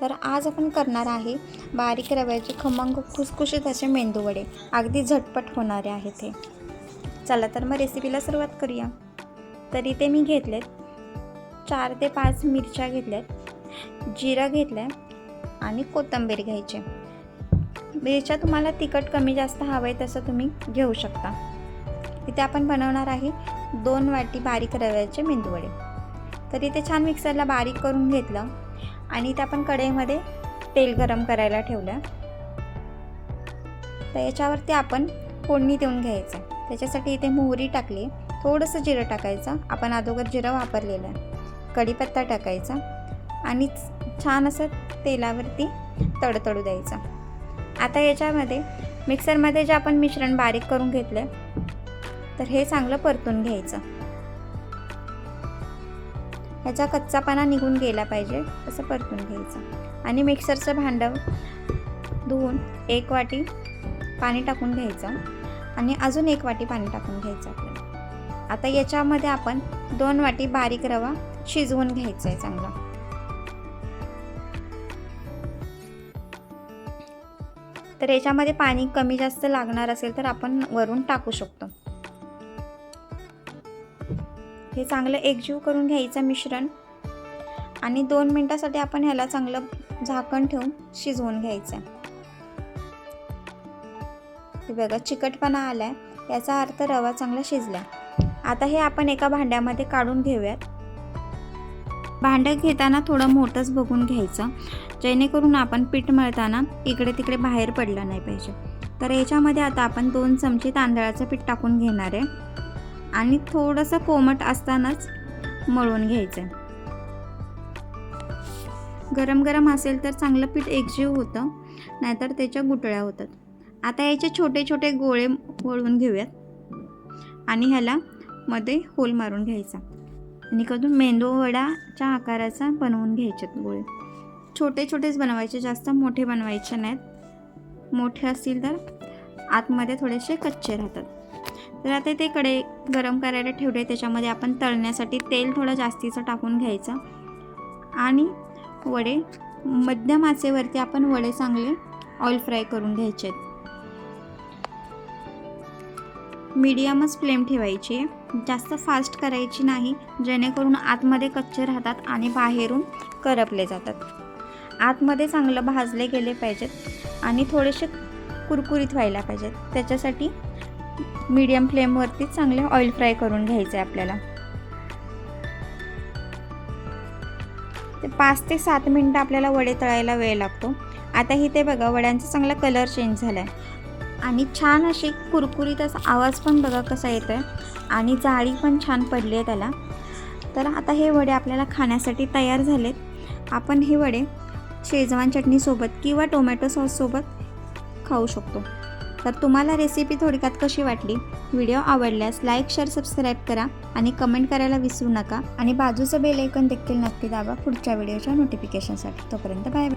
तर आज आपण करणार आहे बारीक रव्याचे खमंग खुसखुशीत असे मेंदू वडे. अगदी झटपट होणारे आहेत ते चला तर मग रेसिपीला सुरुवात करूया. तर इथे मी घेतलेत चार ते पाच मिरच्या घेतल्यात जिरा घेतलं आहे आणि कोथिंबीर घ्यायचे. मिरच्या तुम्हाला तिखट कमी जास्त हवं आहे तसं तुम्ही घेऊ शकता. इथे आपण बनवणार आहे दोन वाटी बारीक रव्याचे मेंदूवडे तर इथे छान मिक्सरला बारीक करून घेतलं. आणि त्या आपण कढईमध्ये तेल गरम करायला ठेवलं. तर याच्यावरती आपण फोडणी देऊन घ्यायचं. त्याच्यासाठी इथे मोहरी टाकली. थोडंसं जिरं टाकायचं. आपण अगोदर जिरं वापरलेलं. आहे कढीपत्ता टाकायचा. आणि छान असं तेलावरती तडतडू द्यायचं. आता याच्यामध्ये मिक्सरमध्ये जे आपण मिश्रण बारीक करून घेतलं तर हे चांगलं परतून घ्यायचं. ह्याचा कच्चापणा निघून गेला पाहिजे असं परतून घ्यायचं. आणि मिक्सरचं भांडं धुवून एक वाटी पाणी टाकून घ्यायचं आणि अजून एक वाटी पाणी टाकून घ्यायचं आपल्याला. आता याच्यामध्ये आपण दोन वाटी बारीक रवा शिजवून घ्यायचा आहे चांगला. तर याच्यामध्ये पाणी कमी जास्त लागणार असेल तर आपण वरून टाकू शकतो. हे चांगलं एकजीव करून घ्यायचं मिश्रण. आणि दोन मिनटासाठी आपण ह्याला चांगलं झाकण ठेवून शिजवून घ्यायचं. हे बघा चिकटपणा आलाय. याचा अर्थ रवा चांगला शिजला आता हे आपण एका भांड्यामध्ये काढून घेऊयात. भांडं घेताना थोडं मोठंच बघून घ्यायचं. जेणेकरून आपण पीठ मळताना इकडे तिकडे बाहेर पडलं नाही पाहिजे. तर याच्यामध्ये आता आपण दोन चमचे तांदळाचं पीठ टाकून घेणार आहे. आणि थोडंसं कोमट असतानाच मळून घ्यायचं. गरम गरम असेल तर चांगलं पीठ एकजीव होतं नाहीतर त्याच्या गुटळ्या होतात. आता याचे छोटे छोटे गोळे वळून घेऊयात. आणि ह्याला मध्ये होल मारून घ्यायचा. आणि कधून मेंदू वडाच्या आकाराचा बनवून घ्यायचे गोळे. छोटे छोटेच बनवायचे जास्त मोठे बनवायचे नाहीत. मोठे असतील तर आतमध्ये थोडेसे कच्चे राहतात. तर आता ते कडे गरम करायला ठेवले त्याच्यामध्ये आपण तळण्यासाठी तेल थोडं जास्तीचं टाकून घ्यायचं. आणि वडे मध्यम आचेवरती आपण वडे चांगले ऑइल फ्राय करून घ्यायचे आहेत. मीडियमच फ्लेम ठेवायची आहे. जास्त फास्ट करायची नाही जेणेकरून आतमध्ये कच्चे राहतात आणि बाहेरून करपले जातात. आतमध्ये चांगलं भाजले गेले पाहिजेत आणि थोडेसे कुरकुरीत व्हायला पाहिजेत. त्याच्यासाठी मीडियम फ्लेमवरती चांगले ऑइल फ्राय करून घ्यायचं आहे आपल्याला. ते पाच ते सात मिनटं आपल्याला वडे तळायला वेळ लागतो. आता ही ते बघा वड्यांचा चांगला कलर चेंज झाला आहे आणि छान अशी कुरकुरीत असा आवाज पण बघा कसा येतो आहे आणि जाळी पण छान पडली आहे त्याला. तर आता हे वडे आपल्याला खाण्यासाठी तयार झालेत. आपण हे वडे शेजवान चटणीसोबत किंवा टोमॅटो सॉससोबत खाऊ शकतो. तर तुम्हाला रेसिपी थोडक्यात कशी वाटली? व्हिडिओ आवडल्यास लाईक शेअर सबस्क्राईब करा आणि कमेंट करायला विसरू नका. आणि बाजूचं बेल ऐकन देखील नक्की दाबा पुढच्या व्हिडिओच्या नोटिफिकेशनसाठी तोपर्यंत बाय